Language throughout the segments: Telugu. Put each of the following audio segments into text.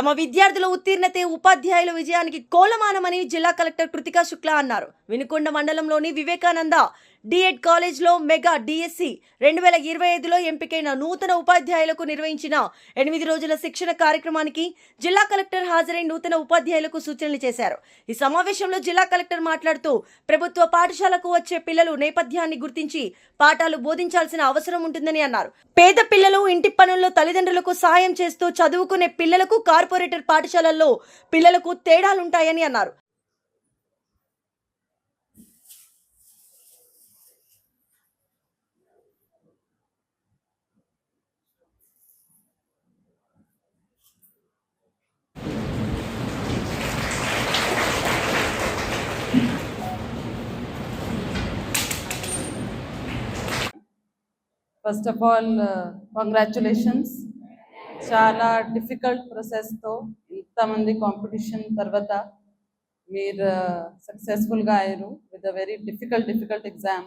తమ విద్యార్థుల ఉత్తీర్ణతే ఉపాధ్యాయుల విజయానికి కోలమానమని జిల్లా కలెక్టర్ కృతికా శుక్లా అన్నారు. వినుకొండ మండలంలోని వివేకానంద డిఎడ్ కాలేజ్లో మెగా డిఎస్సి రెండు వేల ఇరవై ఐదులో ఎంపికైన నూతన ఉపాధ్యాయులకు నిర్వహించిన ఎనిమిది రోజుల శిక్షణ కార్యక్రమానికి జిల్లా కలెక్టర్ హాజరై నూతన ఉపాధ్యాయులకు సూచనలు చేశారు. ఈ సమావేశంలో జిల్లా కలెక్టర్ మాట్లాడుతూ ప్రభుత్వ పాఠశాలకు వచ్చే పిల్లలు నేపథ్యాన్ని గుర్తించి పాఠాలు బోధించాల్సిన అవసరం ఉంటుందని అన్నారు. పేద పిల్లలు ఇంటి పనుల్లో తల్లిదండ్రులకు సాయం చేస్తూ చదువుకునే పిల్లలకు కార్పొరేటర్ పాఠశాలల్లో పిల్లలకు తేడాలుంటాయని అన్నారు. ఫస్ట్ ఆఫ్ ఆల్ కంగ్రాచులేషన్స్ చాలా డిఫికల్ట్ ప్రాసెస్తో ఇంతమంది కాంపిటీషన్ తర్వాత మీరు uh, సక్సెస్ఫుల్గా అయ్యారు with a very difficult difficult exam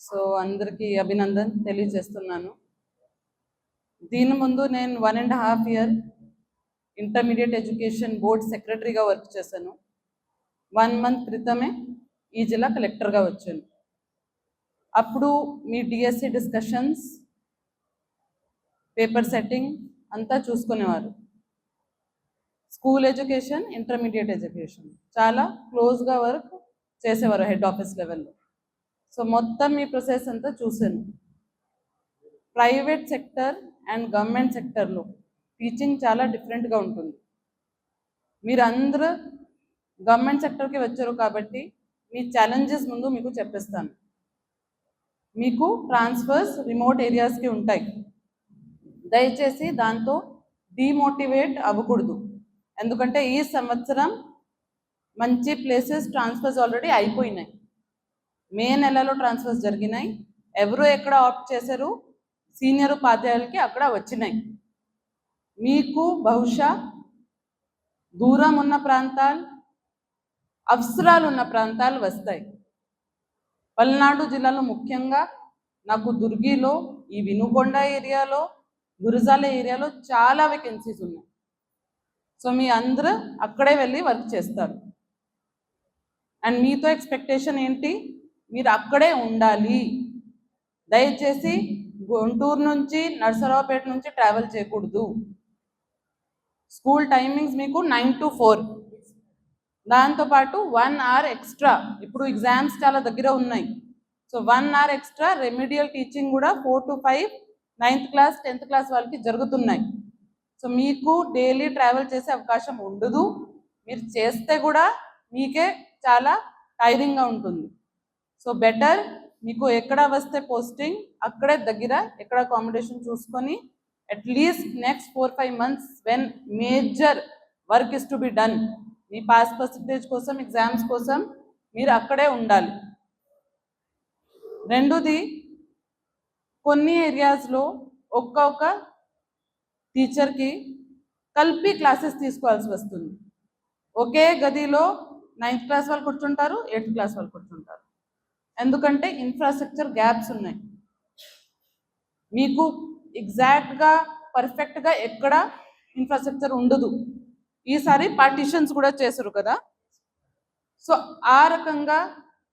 so అందరికీ అభినందన్ తెలియజేస్తున్నాను. దీని ముందు నేను one and half year intermediate education board సెక్రటరీగా వర్క్ చేశాను. వన్ మంత్ క్రితమే ఈ జిల్లా కలెక్టర్గా వచ్చాను. అప్పుడు మీ డిఎస్సి డిస్కషన్స్ పేపర్ సెట్టింగ్ అంతా చూసుకునేవారు. స్కూల్ ఎడ్యుకేషన్ ఇంటర్మీడియట్ ఎడ్యుకేషన్ చాలా క్లోజ్గా వర్క్ చేసేవారు హెడ్ ఆఫీస్ లెవెల్లో సో మొత్తం మీ ప్రాసెస్ అంతా చూశాను. ప్రైవేట్ సెక్టర్ అండ్ గవర్నమెంట్ సెక్టర్లో టీచింగ్ చాలా డిఫరెంట్గా ఉంటుంది. మీరు అందరూ గవర్నమెంట్ సెక్టర్కి వచ్చారు కాబట్టి మీ ఛాలెంజెస్ ముందు మీకు చెప్పేస్తాను. మీకు ట్రాన్స్ఫర్స్ రిమోట్ ఏరియాస్కి ఉంటాయి. దయచేసి దాంతో డిమోటివేట్ అవ్వకూడదు. ఎందుకంటే ఈ సంవత్సరం మంచి ప్లేసెస్ ట్రాన్స్ఫర్స్ ఆల్రెడీ అయిపోయినాయి. మే నెలలో ట్రాన్స్ఫర్స్ జరిగినాయి. ఎవరు ఎక్కడ ఆప్ట్ చేశారు? సీనియర్ ఉపాధ్యాయులకి అక్కడ వచ్చినాయి. మీకు బహుశా దూరం ఉన్న ప్రాంతాలు అవసరాలు ఉన్న ప్రాంతాలు వస్తాయి. పల్నాడు జిల్లాలో ముఖ్యంగా నాకు దుర్గిలో ఈ వినుకొండ ఏరియాలో గురజాల ఏరియాలో చాలా వేకెన్సీస్ ఉన్నాయి. సో మీ అందరూ అక్కడే వెళ్ళి వర్క్ చేస్తారు. అండ్ మీతో ఎక్స్పెక్టేషన్ ఏంటి? మీరు అక్కడే ఉండాలి. దయచేసి గుంటూరు నుంచి నర్సరావుపేట నుంచి ట్రావెల్ చేయకూడదు. స్కూల్ టైమింగ్స్ మీకు నైన్ టు ఫోర్ దాంతోపాటు వన్ అవర్ ఎక్స్ట్రా ఇప్పుడు ఎగ్జామ్స్ చాలా దగ్గర ఉన్నాయి. So one hour extra remedial teaching కూడా four to five ninth class tenth class వాళ్ళకి జరుగుతున్నాయి. సో మీకు డైలీ ట్రావెల్ చేసే అవకాశం ఉండదు. మీరు చేస్తే కూడా మీకే చాలా టైరింగ్గా ఉంటుంది. సో బెటర్ మీకు ఎక్కడ వస్తే పోస్టింగ్ అక్కడే దగ్గర ఎక్కడ అకామిడేషన్ చూసుకొని at least next four five months when major work is to be done me pass percentage కోసం ఎగ్జామ్స్ కోసం మీరు అక్కడే ఉండాలి. రెండోది కొన్ని ఏరియాస్లో ఒక్కొక్క టీచర్కి కలిపి క్లాసెస్ తీసుకోవాల్సి వస్తుంది. ఒకే గదిలో నైన్త్ క్లాస్ వాళ్ళు కూర్చుంటారు ఎయిత్ క్లాస్ వాళ్ళు కూర్చుంటారు. ఎందుకంటే ఇన్ఫ్రాస్ట్రక్చర్ గ్యాప్స్ ఉన్నాయి. మీకు ఎగ్జాక్ట్గా పర్ఫెక్ట్గా ఎక్కడ ఇన్ఫ్రాస్ట్రక్చర్ ఉండదు. ఈసారి పార్టీషన్స్ కూడా చేశారు కదా. సో ఆ రకంగా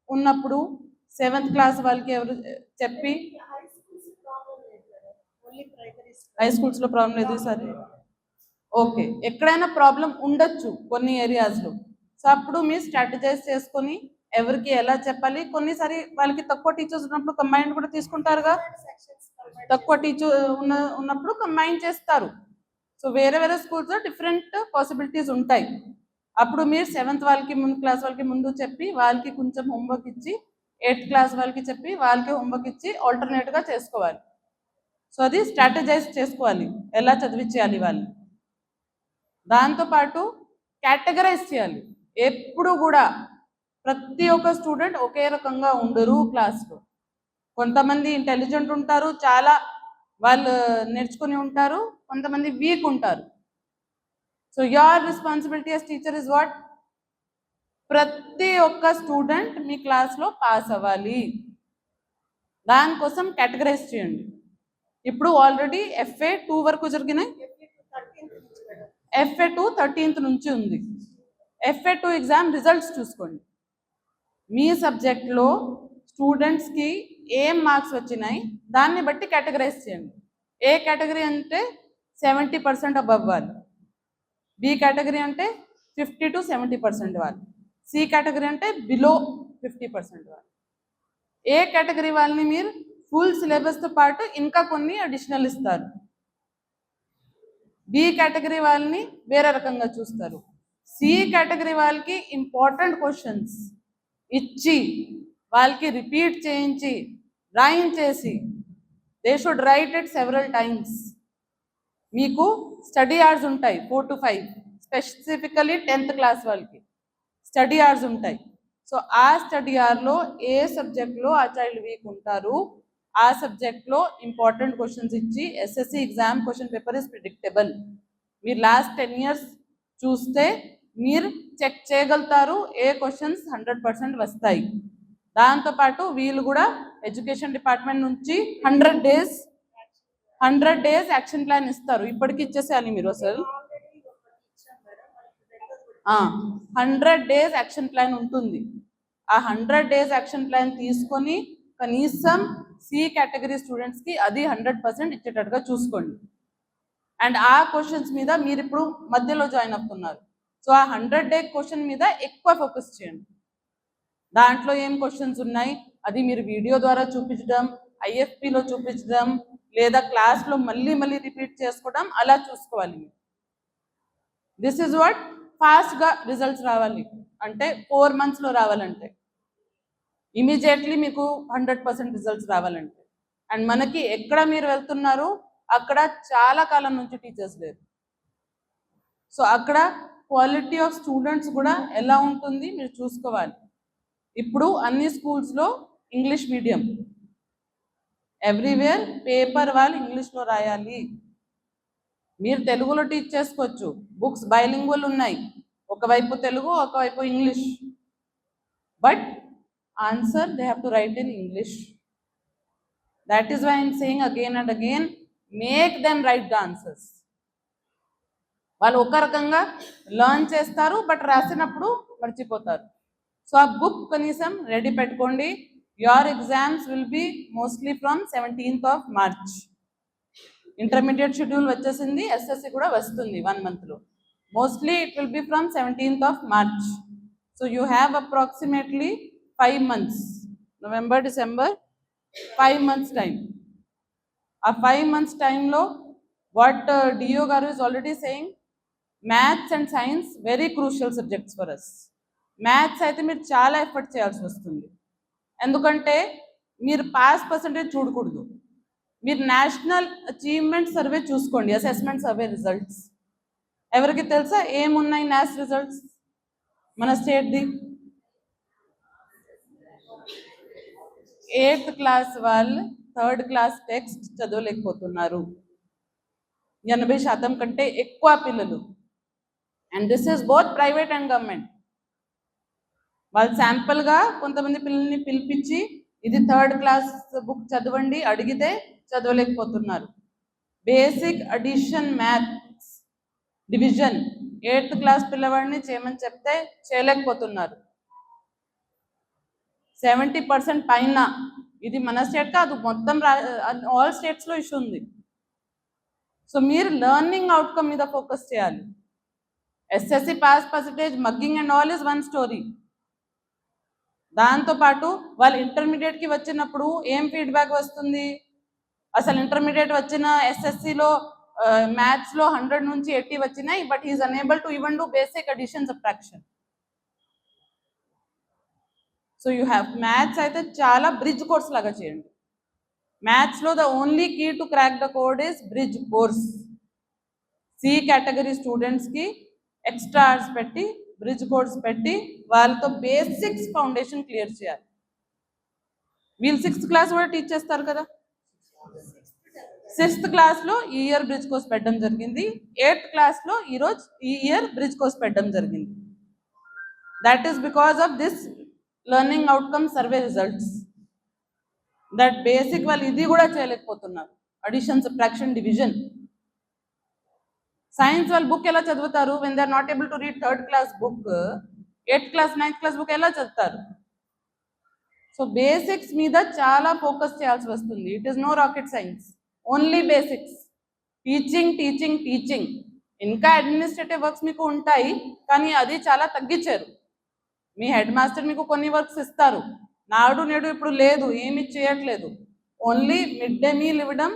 ఉన్నప్పుడు సెవెంత్ క్లాస్ వాళ్ళకి ఎవరు చెప్పి హై స్కూల్స్లో ప్రాబ్లం లేదు సరే ఓకే ఎక్కడైనా ప్రాబ్లం ఉండొచ్చు కొన్ని ఏరియాస్లో సో అప్పుడు మీరు స్ట్రాటజైజ్ చేసుకొని ఎవరికి ఎలా చెప్పాలి? కొన్నిసారి వాళ్ళకి తక్కువ టీచర్స్ ఉన్నప్పుడు కంబైన్ కూడా తీసుకుంటారుగా. తక్కువ టీచర్ ఉన్న ఉన్నప్పుడు కంబైన్ చేస్తారు. సో వేరే వేరే స్కూల్స్లో డిఫరెంట్ పాసిబిలిటీస్ ఉంటాయి. అప్పుడు మీరు సెవెంత్ వాళ్ళకి ముందు క్లాస్ వాళ్ళకి ముందు చెప్పి వాళ్ళకి కొంచెం హోంవర్క్ ఇచ్చి ఎయిత్ క్లాస్ వాళ్ళకి చెప్పి వాళ్ళకి హోంవర్క్ ఇచ్చి ఆల్టర్నేట్గా చేసుకోవాలి. సో అది స్ట్రాటజైజ్ చేసుకోవాలి. ఎలా చదివించేయాలి వాళ్ళు దాంతోపాటు కేటగరైజ్ చేయాలి. ఎప్పుడు కూడా ప్రతి ఒక్క స్టూడెంట్ ఒకే రకంగా ఉండరు క్లాస్లో కొంతమంది ఇంటెలిజెంట్ ఉంటారు చాలా వాళ్ళు నేర్చుకుని ఉంటారు కొంతమంది వీక్ ఉంటారు. So your responsibility as teacher is what ప్రతి ఒక్క స్టూడెంట్ మీ క్లాస్లో పాస్ అవ్వాలి. దానికోసం కేటగరైజ్ చేయండి. ఇప్పుడు ఆల్రెడీ ఎఫ్ఏ టూ వరకు జరిగినాయి. ఎఫ్ఏ టూ థర్టీన్త్ నుంచి ఉంది. ఎఫ్ఏ టూ ఎగ్జామ్ రిజల్ట్స్ చూసుకోండి. మీ సబ్జెక్ట్లో స్టూడెంట్స్కి ఏం మార్క్స్ వచ్చినాయి? దాన్ని బట్టి కేటగరైజ్ చేయండి. ఏ కేటగిరీ అంటే సెవెంటీ పర్సెంట్ అబవ్ వాళ్ళు. బి కేటగిరీ అంటే ఫిఫ్టీ టు సెవెంటీ పర్సెంట్ వాళ్ళు. సి కేటగిరీ అంటే బిలో ఫిఫ్టీ పర్సెంట్ వాళ్ళు. ఏ కేటగిరీ వాళ్ళని మీరు ఫుల్ సిలబస్తో పాటు ఇంకా కొన్ని అడిషనల్ ఇస్తారు. బి కేటగిరీ వాళ్ళని వేరే రకంగా చూస్తారు. సి కేటగిరీ వాళ్ళకి ఇంపార్టెంట్ క్వశ్చన్స్ ఇచ్చి వాళ్ళకి రిపీట్ చేయించి డ్రాయింగ్ చేసి they should write it several times. మీకు స్టడీ అవర్స్ ఉంటాయి four to five specifically tenth class వాళ్ళకి. స్టడీ అవర్స్ ఉంటాయి. సో ఆ స్టడీ అవర్లో ఏ సబ్జెక్ట్లో ఆ చైల్డ్ వీక్ ఉంటారు ఆ సబ్జెక్ట్లో ఇంపార్టెంట్ క్వశ్చన్స్ ఇచ్చి SSC exam question paper is predictable మీరు లాస్ట్ టెన్ ఇయర్స్ చూస్తే మీరు చెక్ చేయగలుగుతారు ఏ క్వశ్చన్స్ హండ్రెడ్ పర్సెంట్ వస్తాయి. దాంతోపాటు వీళ్ళు కూడా ఎడ్యుకేషన్ డిపార్ట్మెంట్ నుంచి hundred days hundred days action plan ఇస్తారు. ఇప్పటికి ఇచ్చేసేయాలి మీరు అసలు. హండ్రెడ్ డేస్ యాక్షన్ ప్లాన్ ఉంటుంది. ఆ హండ్రెడ్ డేస్ యాక్షన్ ప్లాన్ తీసుకొని కనీసం సి కేటగిరీ స్టూడెంట్స్కి అది హండ్రెడ్ పర్సెంట్ ఇచ్చేటట్టుగా చూసుకోండి. అండ్ ఆ క్వశ్చన్స్ మీద మీరు ఇప్పుడు మధ్యలో జాయిన్ అవుతున్నారు. సో ఆ హండ్రెడ్ డే క్వశ్చన్ మీద ఎక్కువ ఫోకస్ చేయండి. దాంట్లో ఏం క్వశ్చన్స్ ఉన్నాయి? అది మీరు వీడియో ద్వారా చూపించడం ఐఎఫ్పిలో చూపించడం లేదా క్లాస్లో మళ్ళీ మళ్ళీ రిపీట్ చేసుకోవడం అలా చూసుకోవాలి మీరు. దిస్ ఇస్ వాట్ ఫాస్ట్గా రిజల్ట్స్ రావాలి. అంటే ఫోర్ మంత్స్లో రావాలంటే. ఇమీడియట్లీ మీకు హండ్రెడ్ పర్సెంట్ రిజల్ట్స్ రావాలంటే. అండ్ మనకి ఎక్కడ మీరు వెళ్తున్నారు? అక్కడ చాలా కాలం నుంచి టీచర్స్ లేరు. సో అక్కడ క్వాలిటీ ఆఫ్ స్టూడెంట్స్ కూడా ఎలా ఉంటుంది? మీరు చూసుకోవాలి. ఇప్పుడు అన్ని స్కూల్స్లో ఇంగ్లీష్ మీడియం ఎవ్రీవేర్ పేపర్ వాళ్ళు ఇంగ్లీష్లో రాయాలి. మీరు తెలుగులో టీచ్ చేసుకోవచ్చు. బుక్స్ బైలింగ్వల్ ఉన్నాయి. ఒకవైపు తెలుగు ఒకవైపు English but answer they have to write in English that is why I'm saying again and again make them write the answers వాళ్ళు ఒక రకంగా లర్న్ చేస్తారు బట్ రాసినప్పుడు మర్చిపోతారు. సో ఆ బుక్ కనీసం రెడీ పెట్టుకోండి. Your exams will be mostly from seventeenth of March intermediate schedule వచ్చేసింది ఎస్ఎస్సి కూడా వస్తుంది వన్ మంత్లో mostly it will be from seventeenth of March so you have approximately five months November December five months time ఆ ఫైవ్ మంత్స్ టైంలో what DO garu is already saying maths and science very crucial subjects for us maths అయితే మీరు చాలా ఎఫర్ట్ చేయాల్సి వస్తుంది. ఎందుకంటే మీరు పాస్ పర్సంటేజ్ చూడకూడదు. మీరు నేషనల్ అచీవ్మెంట్ సర్వే చూసుకోండి అసెస్మెంట్ సర్వే రిజల్ట్స్ ఎవరికి తెలుసా ఏమున్నాయి నేషనల్ రిజల్ట్స్ మన స్టేట్ది ఎయిత్ క్లాస్ వాళ్ళు థర్డ్ క్లాస్ టెక్స్ట్ చదవలేకపోతున్నారు. ఎనభై శాతం కంటే ఎక్కువ పిల్లలు. And this is both private and government వాళ్ళు శాంపుల్గా కొంతమంది పిల్లల్ని పిలిపించి ఇది థర్డ్ క్లాస్ బుక్ చదవండి అడిగితే చదవలేకపోతున్నారు. Basic addition maths division eighth class పిల్లవాడిని చేయమని చెప్తే చేయలేకపోతున్నారు. సెవెంటీ పర్సెంట్ పైన ఇది మన స్టేట్ కాదు మొత్తం ఆల్ స్టేట్స్లో ఇష్యూ ఉంది. సో మీరు లెర్నింగ్ అవుట్కమ్ మీద ఫోకస్ చేయాలి. SSC pass percentage mugging and all is one story. దాంతోపాటు వాళ్ళు ఇంటర్మీడియట్కి వచ్చినప్పుడు ఏం ఫీడ్బ్యాక్ వస్తుంది? అసలు ఇంటర్మీడియట్ వచ్చిన ఎస్ఎస్సిలో మ్యాథ్స్లో హండ్రెడ్ నుంచి ఎయిటీ వచ్చినాయి but is unable to even do basic addition subtraction so you have maths అయితే చాలా బ్రిడ్జ్ కోర్స్ లాగా చేయండి. మ్యాథ్స్లో the only key to crack the code is bridge course C category స్టూడెంట్స్కి ఎక్స్ట్రా అవర్స్ పెట్టి బ్రిడ్జ్ కోర్స్ పెట్టి వాళ్ళతో బేసిక్స్ ఫౌండేషన్ క్లియర్ చేయాలి. వీళ్ళు సిక్స్త్ క్లాస్ కూడా టీచ్ చేస్తారు కదా? సిక్స్త్ క్లాస్లో ఈ ఇయర్ బ్రిడ్జ్ కోర్స్ పెట్టడం జరిగింది. ఎయిత్ క్లాస్లో ఈరోజు ఈ ఇయర్ బ్రిడ్జ్ కోర్స్ పెట్టడం జరిగింది. That is because of this learning outcome survey results that basic వాళ్ళు ఇది కూడా చేయలేకపోతున్నారు. అడిషన్ సబ్ట్రాక్షన్ డివిజన్ సైన్స్ వాళ్ళు బుక్ ఎలా చదువుతారు? When they are not able to read third class book eighth class ninth class book ఎలా చదువుతారు? సో బేసిక్స్ మీద చాలా ఫోకస్ చేయాల్సి వస్తుంది. It is no rocket science only basics teaching teaching teaching ఇంకా అడ్మినిస్ట్రేటివ్ వర్క్స్ మీకు ఉంటాయి కానీ అది చాలా తగ్గించారు. మీ హెడ్ మాస్టర్ మీకు కొన్ని వర్క్స్ ఇస్తారు. నాడు నేడు ఇప్పుడు లేదు ఏమి చేయట్లేదు. ఓన్లీ మిడ్ డే మీల్ ఇవ్వడం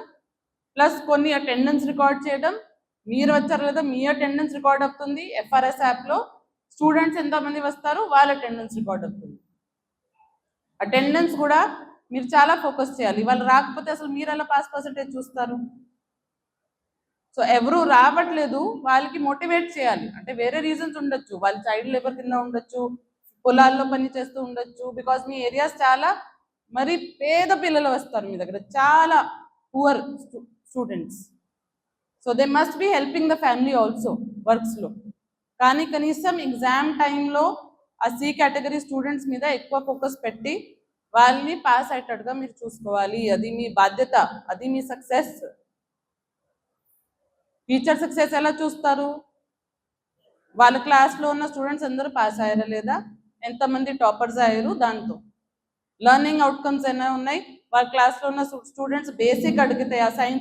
ప్లస్ కొన్ని అటెండెన్స్ రికార్డ్ చేయడం మీరు వచ్చారు లేదా మీ అటెండెన్స్ రికార్డ్ అవుతుంది ఎఫ్ఆర్ఎస్ యాప్లో స్టూడెంట్స్ ఎంతమంది వస్తారు వాళ్ళ అటెండెన్స్ రికార్డ్ అవుతుంది అటెండెన్స్ కూడా మీరు చాలా ఫోకస్ చేయాలి. వాళ్ళు రాకపోతే అసలు మీరు ఎలా పాస్ పర్సంటేజ్ చూస్తారు? సో ఎవరు రావట్లేదు వాళ్ళకి మోటివేట్ చేయాలి. అంటే వేరే రీజన్స్ ఉండొచ్చు. వాళ్ళు చైల్డ్ లేబర్ కింద ఉండొచ్చు పొలాల్లో పని చేస్తూ ఉండొచ్చు. బికాస్ మీ ఏరియాస్ చాలా మరి పేద పిల్లలు వస్తారు మీ దగ్గర. చాలా poor students so they must be helping the family also వర్క్స్లో కానీ కనీసం ఎగ్జామ్ టైంలో ఆ సి కేటగిరీ స్టూడెంట్స్ మీద ఎక్కువ ఫోకస్ పెట్టి వాళ్ళని పాస్ అయ్యేటట్టుగా మీరు చూసుకోవాలి. అది మీ బాధ్యత అది మీ సక్సెస్ టీచర్ సక్సెస్ ఎలా చూస్తారు? వాళ్ళ క్లాస్లో ఉన్న స్టూడెంట్స్ అందరూ పాస్ అయ్యారా లేదా? ఎంతమంది టాపర్స్ అయ్యారు దాంతో? లర్నింగ్ అవుట్కమ్స్ ఏమైనా ఉన్నాయి? వాళ్ళ క్లాస్లో ఉన్న స్టూడెంట్స్ బేసిక్ అడిగితే ఆ సైన్స్